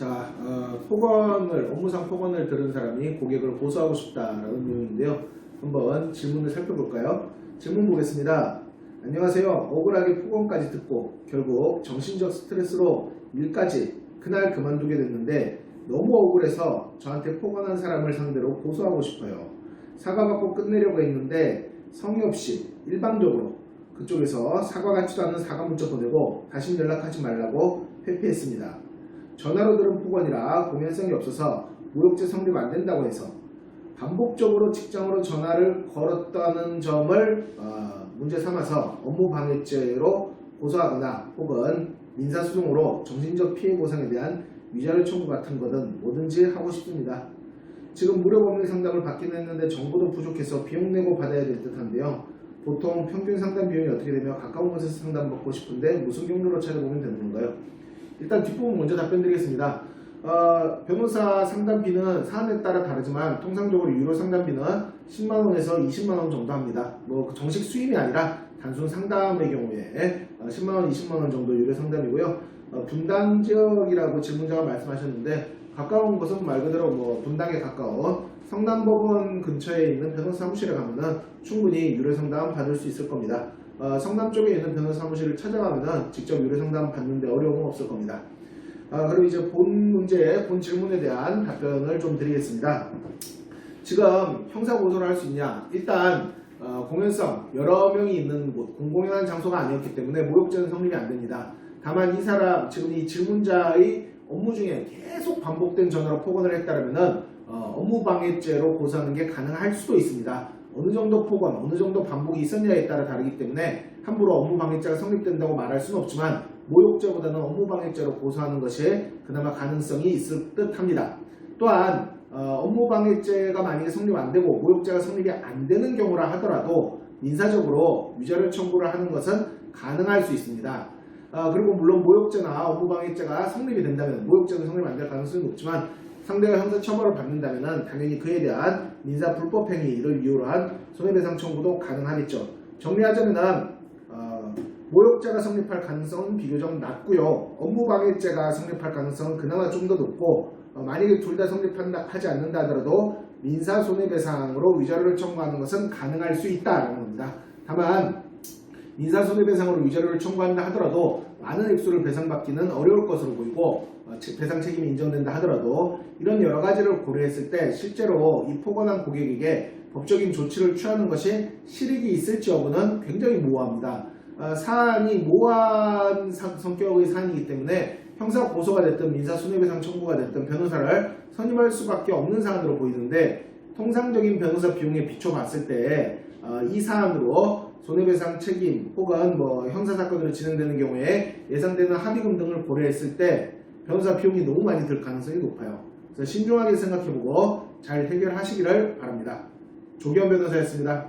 자, 어, 폭언을, 업무상 폭언을 들은 사람이 고객을 고소하고 싶다라는 내용인데요. 한번 질문을 살펴볼까요? 질문 보겠습니다. 안녕하세요. 억울하게 폭언까지 듣고 결국 정신적 스트레스로 일까지 그날 그만두게 됐는데 너무 억울해서 저한테 폭언한 사람을 상대로 고소하고 싶어요. 사과받고 끝내려고 했는데 성의 없이 일방적으로 그쪽에서 사과 같지도 않은 사과 문자 보내고 다시 연락하지 말라고 회피했습니다. 전화로 들은 폭언이라 공연성이 없어서 모욕죄 성립 안 된다고 해서 반복적으로 직장으로 전화를 걸었다는 점을 어, 문제 삼아서 업무 방해죄로 고소하거나 혹은 민사소송으로 정신적 피해 보상에 대한 위자료 청구 같은 것은 뭐든지 하고 싶습니다. 지금 무료 법률 상담을 받긴 했는데 정보도 부족해서 비용 내고 받아야 될 듯한데요. 보통 평균 상담 비용이 어떻게 되며 가까운 곳에서 상담 받고 싶은데 무슨 경로로 찾아보면 되는 건가요? 일단 뒷부분 먼저 답변 드리겠습니다. 어, 변호사 상담비는 사안에 따라 다르지만 통상적으로 유료 상담비는 10만원에서 20만원 정도 합니다. 뭐그 정식 수임이 아니라 단순 상담의 경우에 어, 10만원, 20만원 정도 유료 상담이고요. 어, 분당 지역이라고 질문자가 말씀하셨는데 가까운 곳은 말 그대로 뭐 분당에 가까운 성남법원 근처에 있는 변호사 사무실에 가면은 충분히 유료 상담 받을 수 있을 겁니다. 어, 성남 쪽에 있는 변호사 사무실을 찾아가면은 직접 유료 상담 받는데 어려움은 없을 겁니다. 아, 그리고 이제 본 문제, 본 질문에 대한 답변을 좀 드리겠습니다. 지금 형사 고소를 할 수 있냐? 일단 어, 공연성 여러 명이 있는 곳, 공공연한 장소가 아니었기 때문에 모욕죄는 성립이 안 됩니다. 다만 이 사람 지금 이 질문자의 업무 중에 계속 반복된 전화로 폭언을 했다면은 어, 업무 방해죄로 고소하는 게 가능할 수도 있습니다. 어느 정도 폭언, 어느 정도 반복이 있었냐에 따라 다르기 때문에 함부로 업무 방해죄가 성립된다고 말할 수는 없지만 모욕죄보다는 업무 방해죄로 고소하는 것이 그나마 가능성이 있을 듯합니다. 또한 어, 업무 방해죄가 만약에 성립 안 되고 모욕죄가 성립이 안 되는 경우라 하더라도 민사적으로 위자료 청구를 하는 것은 가능할 수 있습니다. 어, 그리고 물론 모욕죄나 업무 방해죄가 성립이 된다면 모욕죄는 성립 안 될 가능성이 높지만 상대가 형사 처벌을 받는다면 당연히 그에 대한 민사 불법 행위를 이유로 한 손해배상 청구도 가능하겠죠. 정리하자면은 어, 모욕죄가 성립할 가능성은 비교적 낮고요. 업무 방해죄가 성립할 가능성은 그나마 좀 더 높고 어, 만약에 둘 다 성립하지 않는다 하더라도 민사 손해배상으로 위자료를 청구하는 것은 가능할 수 있다라는 겁니다. 다만 민사 손해배상으로 위자료를 청구한다 하더라도 많은 액수를 배상받기는 어려울 것으로 보이고 어, 치- 배상 책임이 인정된다 하더라도 이런 여러 가지를 고려했을 때 실제로 이 폭언한 고객에게 법적인 조치를 취하는 것이 실익이 있을지 여부는 굉장히 모호합니다. 어, 사안이 모호한 사- 성격의 사안이기 때문에 형사 고소가 됐든 민사 손해배상 청구가 됐든 변호사를 선임할 수밖에 없는 사안으로 보이는데 통상적인 변호사 비용에 비춰봤을 때 어, 이 사안으로 손해배상 책임 혹은 뭐 형사 사건으로 진행되는 경우에 예상되는 합의금 등을 고려했을 때 변호사 비용이 너무 많이 들 가능성이 높아요. 그래서 신중하게 생각해보고 잘 해결하시기를 바랍니다. 조기현 변호사였습니다.